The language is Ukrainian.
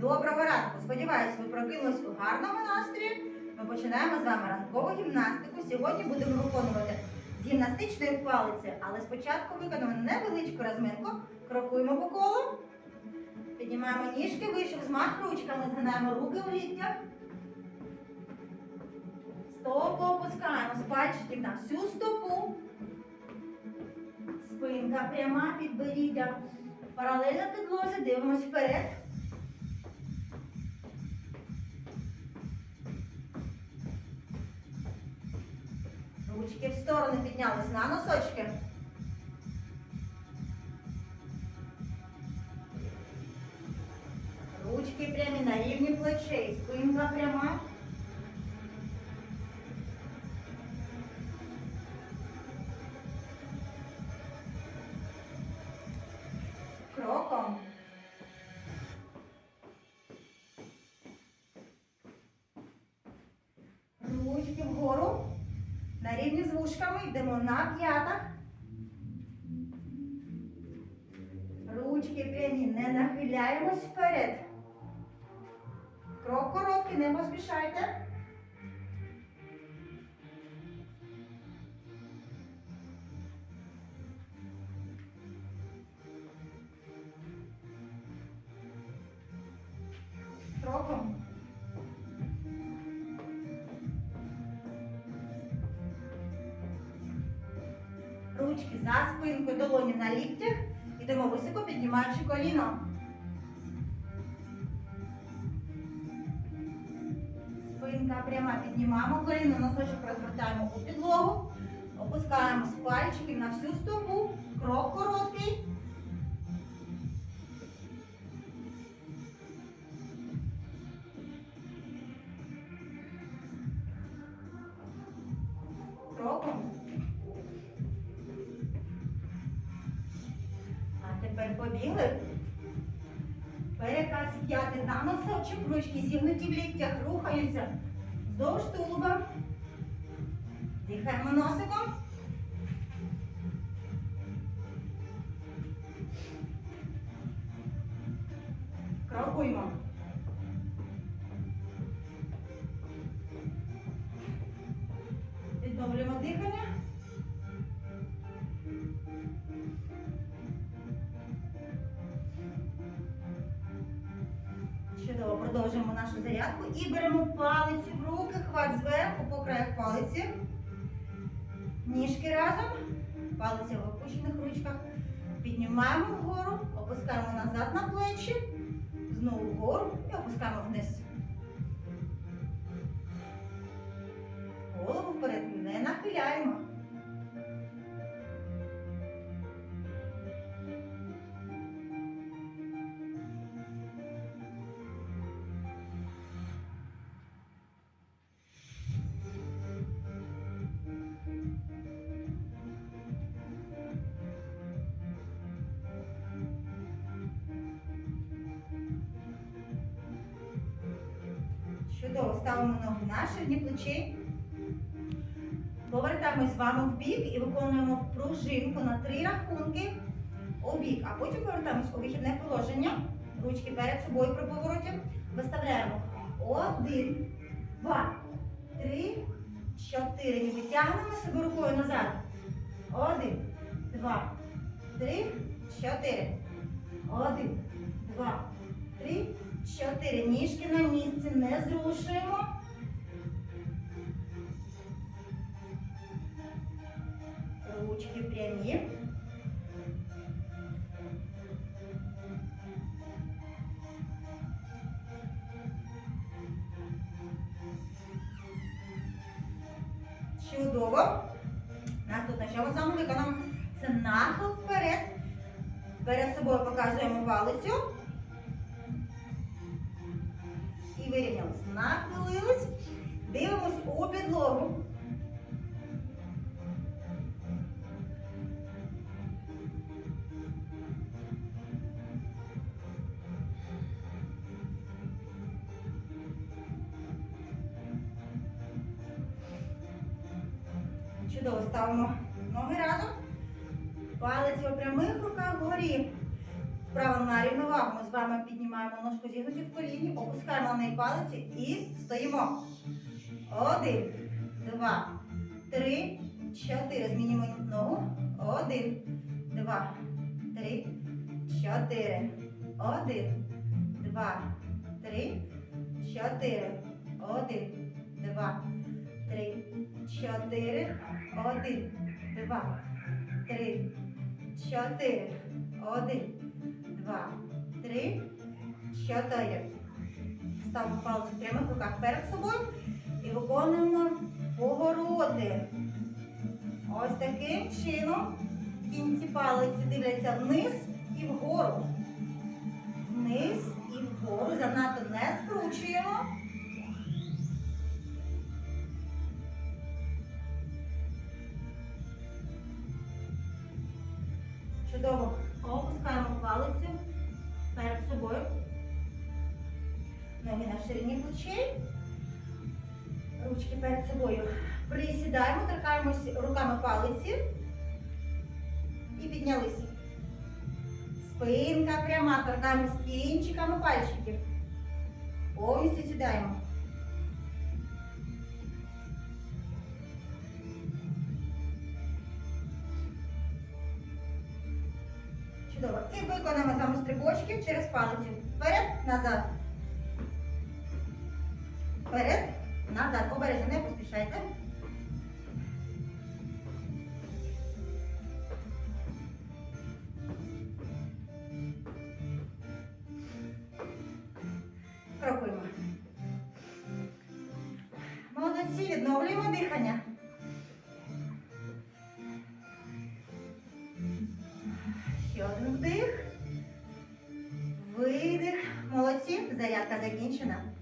Доброго ранку! Сподіваюсь, ви прокинулись у гарному настрої. Ми починаємо з вами ранкову гімнастику. Сьогодні будемо виконувати з гімнастичної палиці, але спочатку виконуємо невеличку розминку. Крокуємо по колу. Піднімаємо ніжки, вийшов змах ручками, згинаємо руки в ліктях. Стопу опускаємо з пальчиків на всю стопу. Спинка пряма, підборіддя. Паралельно підлозі, дивимось вперед. Ручки в сторони піднялись на носочки. Ручки прямі на рівні плечей. Спинка пряма. Рівні з вушками йдемо на п'ятах. Ручки прямі, не нахиляємось вперед. Крок короткий, не поспішайте. Ручки за спинкою, долоні на ліктях. Йдемо високо, піднімаючи коліно. Спинка пряма, піднімаємо коліно, носочок розвертаємо у підлогу. Опускаємо з пальчиків на всю стопу. Крок короткий. Тепер побігли. Переказ п'яти на носочок, ручки зігнуті в ліктях, рухаються вздовж тулуба. Дихаємо носиком. Крокуємо. Продовжуємо нашу зарядку і беремо палицю в руки, хват зверху по краях палиці. Ніжки разом, палиця в опущених ручках. Піднімаємо вгору, опускаємо назад на плечі, знову вгору і опускаємо вниз. Голову вперед не нахиляємо. Чудово, ставимо ноги на ширні плечі. Повертаємось з вами в бік і виконуємо пружинку на три рахунки у бік. А потім повертаємось у вихідне положення. Ручки перед собою при повороті. Виставляємо один, два, три, чотири. І витягнемо себе рукою назад. Один, два, три, чотири. Один, два, три, чотири. Ніжки на місці не зрушуємо. Ручки прямі. Чудово. Наступне, що ми з вами виконуємо? Це нахил вперед. Перед собою показуємо палицю. Вирівнялись. Нахилились. Дивимось у підлогу. Чудово, ставимо ноги разом. Палець у прямих руках вгорі. Вправо на рівновагу. Ми з вами піднімаємо ножку зігнуті в коліні, опускаємо на неї палиці і стоїмо. Один, два, три, чотири. Змінюємо ногу. Один, два, три, чотири. Один, два, три, чотири. Один, два, три, чотири. Один, два, три, чотири. Один, два, три, чотири. Ставимо палець в прямих руках перед собою і виконуємо повороти. Ось таким чином кінці палиці дивляться вниз і вгору. Чудово. Опускаємо палицю перед собою. Ноги на ширині плечей. Ручки перед собою. Присідаємо, торкаємось руками палиці. І піднялись. Спинка пряма, торкаємось кінчиками пальчиків. Повністю сідаємо. Чудово. І виконаємо з стрибочки через палиці. Вперед, назад. Вперед, назад. Обережно, не поспішайте. Крокуємо. Молодці, відновлюємо дихання. Зарядка закінчена.